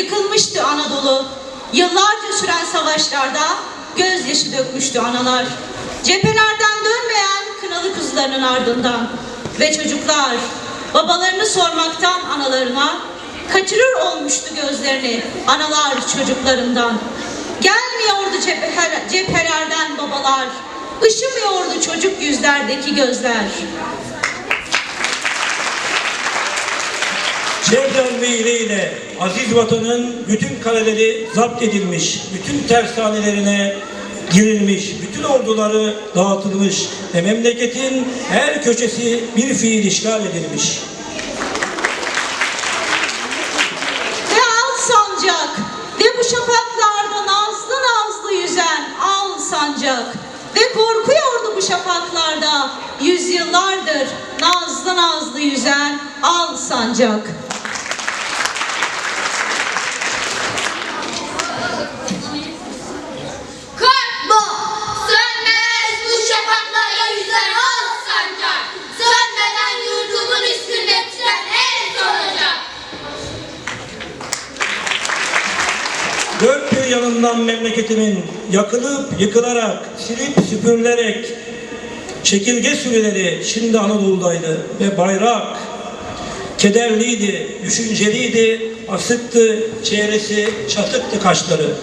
yıkılmıştı Anadolu. Yıllarca süren savaşlarda gözyaşı dökmüştü analar. Cephelerden dönmeyen kınalı kuzularının ardından. Ve çocuklar babalarını sormaktan analarına kaçırır olmuştu gözlerini analar çocuklarından. Gelmiyordu cephe, cephelerden babalar, ışımıyordu çocuk yüzlerdeki gözler. Çevren ve ileyle aziz vatanın bütün kaleleri zapt edilmiş, bütün tersanelerine girilmiş, bütün orduları dağıtılmış ve memleketin her köşesi bir fiil işgal edilmiş. Ve al sancak ve bu şafaklarda nazlı nazlı yüzen al sancak ve korkuyordu bu şafaklarda yüzyıllardır nazlı nazlı yüzen al sancak. Yanından memleketimin yakılıp yıkılarak, silip süpürülerek çekirge sürüleri şimdi Anadolu'daydı ve bayrak kederliydi, düşünceliydi, asıktı, çehresi çatıktı kaşları.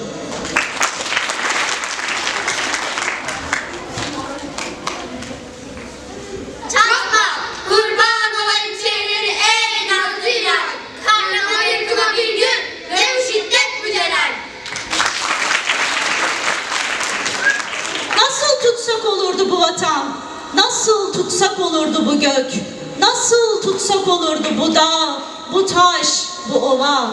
Çakma, kurban olayım şeyleri ey nazlı ilah. Kahraman yırtıma bir gün ve bu şiddet mücelel. Nasıl tutsak olurdu bu vatan? Nasıl tutsak olurdu bu gök? Nasıl tutsak olurdu bu dağ, bu taş, bu ova?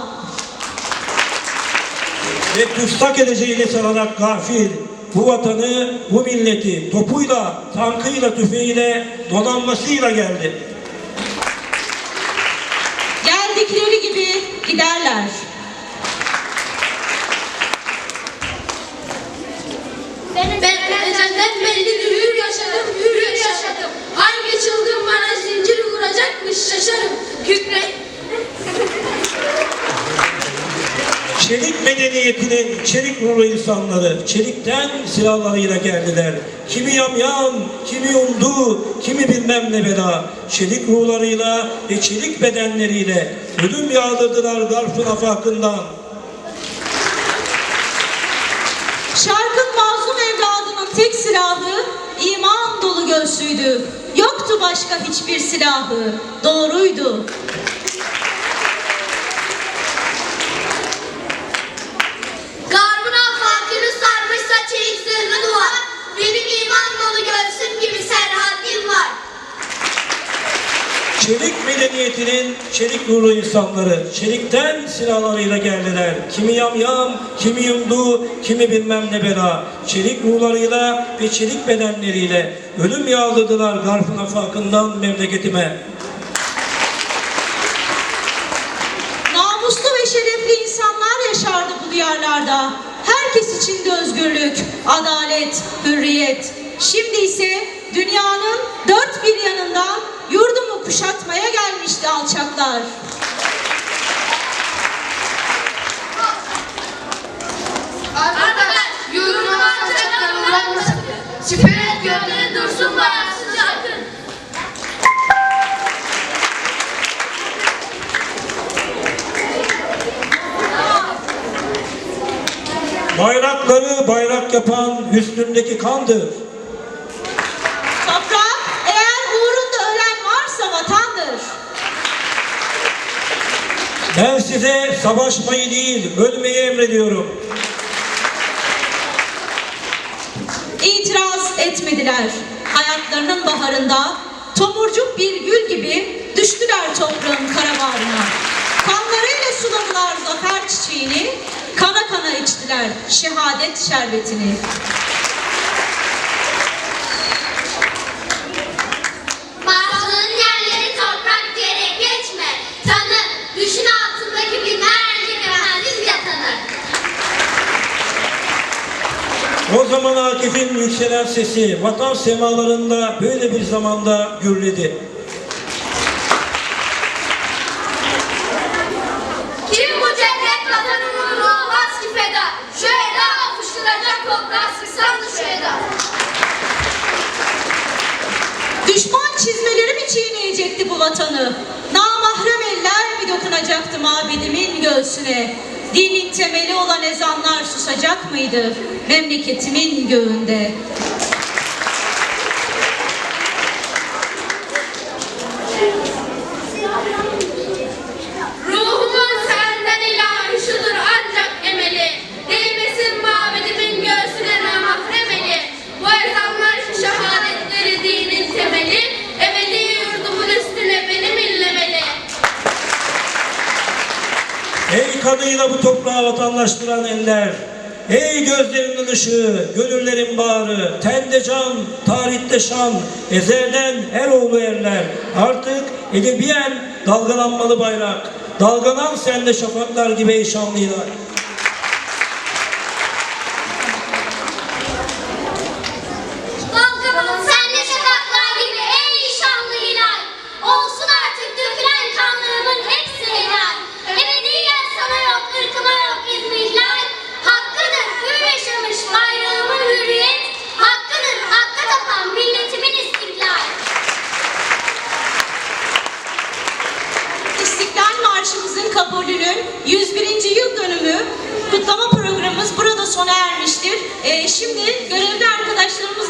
Ve tutsak edeceğini sanarak gafil, bu vatanı, bu milleti topuyla, tankıyla, tüfeğiyle, donanmasıyla geldi. Geldikleri gibi giderler. Medeniyetinin çelik ruhlu insanları çelikten silahlarıyla geldiler. Kimi yamyam, kimi yumdu, kimi bilmem ne bela. Çelik ruhlarıyla ve çelik bedenleriyle ölüm yağdırdılar garfın afakından. Şarkın mazlum evladının tek silahı iman dolu göğsüydü. Yoktu başka hiçbir silahı. Doğruydu. Çelik medeniyetinin çelik ruhlu insanları çelikten silahlarıyla geldiler. Kimi yamyam, kimi yumdu, kimi bilmem ne bela. Çelik ruhlarıyla ve çelik bedenleriyle ölüm yağdırdılar garfın afakından memleketime. Namuslu ve şerefli insanlar yaşardı bu diyarlarda. Herkes için de özgürlük, adalet, hürriyet. Şimdi ise dünyanın dört bir yanından yurdumu kuşatmaya gelmişti alçaklar. Arkadaş, yurdumu alçaklar uğratmasın. Süpüret gövdeni dursun bağımsız akın. Bayrakları bayrak yapan üstündeki kandır. Ben size savaşmayı değil, ölmeyi emrediyorum. İtiraz etmediler. Hayatlarının baharında tomurcuk bir gül gibi düştüler toprağın kara bağrına. Kanlarıyla suladılar zafer çiçeğini, kana kana içtiler şehadet şerbetini. Kahraman Akif'in yükselen sesi vatan semalarında böyle bir zamanda gürledi. Kim bu cennet vatan uğruna olmaz ki feda? Şu eda. Düşman çizmelerim çiğneyecekti bu vatanı. Namahrem eller bir dokunacaktı mabedemin göğsüne. Dinin temeli olan ezanlar susacak mıydı memleketimin göğünde? Kanıyla bu toprağı vatandaştıran eller, Ey gözlerinin ışığı, gönüllerin bağrı, tende can, tarihte şan, ezelden er oğlu erler. Artık edebiyen dalgalanmalı bayrak, dalgalan sende şafaklar gibi ey şanlılar. Kabulünün 101. yıl dönümü kutlama programımız burada sona ermiştir. Ee, şimdi görevli arkadaşlarımızla